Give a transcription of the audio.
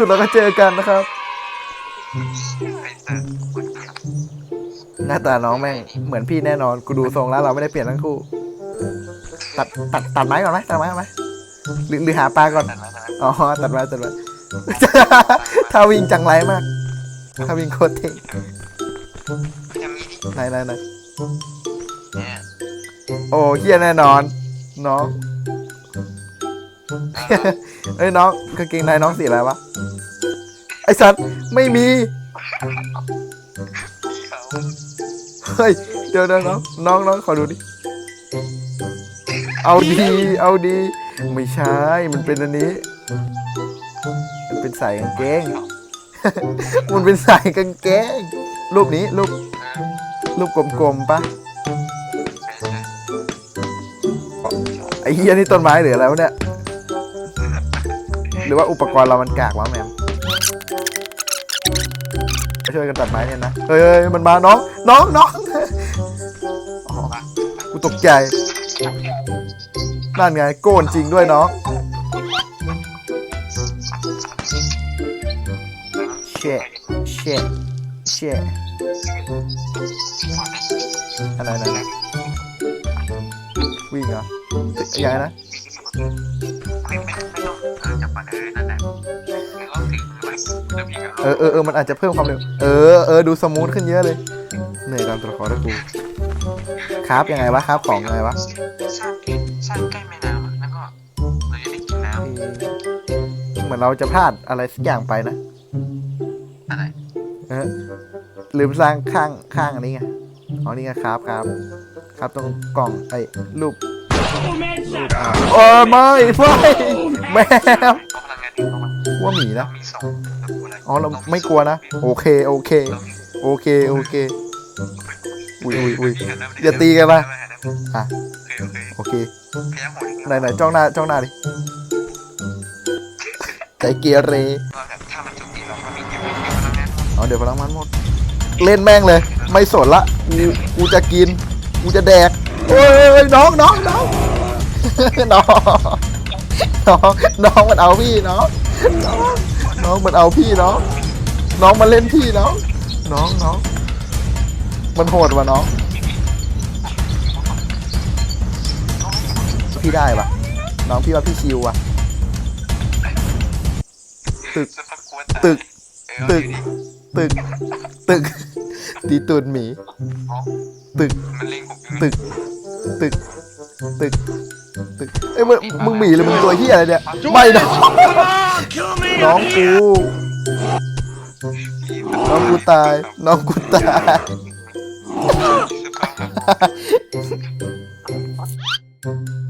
สุดแล้วก็เจอกันนะครับ หน้าตาน้องแม่งเหมือนพี่แน่นอน กูดูทรงแล้วเราไม่ได้เปลี่ยนทั้งคู่ ตัดตัดตัดไม้ก่อนไหมตัดไม้ก่อนไหมหรือหรือหาปลาก่อน อ๋อ ตัดไม้ตัดไม้ถ้าวิ่งจังไรมากถ้าวิ่งโคตรเท่ไหนไหนไหนโอ้เฮียแน่นอน น้อง เอ้ยน้องกางเกงในน้องสีอะไรวะ อสัตว์ไม่มี เขาเฮ้ย เดี๋ยวเดี๋ยวน้องน้องน้องขอดูดิ เอาดี เอาดี ไม่ใช่ มันเป็นอันนี้ มันเป็นสายกางเกง มันเป็นสายกางเกง รูปนี้รูปรูปกลมๆปะไอ้เฮียนี่ต้นไม้หรืออะไรวะเนี่ย หรือว่าอุปกรณ์เรามันกากวะแมม มาช่วยกันตัดไม้เนี่ยนะ เฮ้ยมันมาน้อง น้องน้องกูตกใจ นั่นไงโกนจริงด้วยน้องเช่เช่เช่อะไรนะวิ่งเหรอยังไงนะ ไม่เดี๋ยวพี่ก็เออเออเออมันอาจจะเพิ่มความเร็ว เออเออดูสมูทขึ้นเยอะเลย เหนื่อยตามตัวละครด้วยกูครับยังไงวะครับของยังไงวะสร้างที่สร้างใกล้แม่น้ำอะแล้วก็เราจะได้กินน้เหมือนเราจะพลาดอะไรสักอย่างไปนะำอะไรเออลืมสร้างข้างข้างอันนี้ไงอ๋อนี่ไงครับครับ ครับตรงกล่องไอ้รูปโอ้ยไม่ไม่แมวเพราะพลังงานที่เขามันว่าหมีเรานะมีสองเรากลัว อ๋อเราไม่กลัวนะ โอเคโอเค โอเคโอเค อุ้ยอุ้ยอุ้ยอย่าตีกันนะอะโอเคโอเคไหนไหนจ้องหน้าจ้องหน้าดิใจเกเรว่าแบบถ้ามันโจมตีเราก็มีเก็บไว้เก็บพลังงานอ๋อเดี๋ยวพลังมันหมด เล่นแม่งเลย ไม่สนละกูกูจะกินกูจะแดกโอ้ยน้องน้องน้องน้องน้องน้องมันเอาพี่น้องน้อง น้องมันเอาพี่น้อง น้องมันเล่นพี่น้อง น้องน้อง มันโหดว่ะน้อง พี่ได้ปะน้องพี่ว่าพี่ชิวว่ะ ตึก ตึก ตึก ตึก ตึก ตีตูนหมี ตึก ตึก ตึก ตึก ตึก เอ้ยมึงมึงหมีหรือมึงตัวเฮียอะไรเนี่ย ไม่น้ น้องกูน้องกูตาย น้องกูตายเ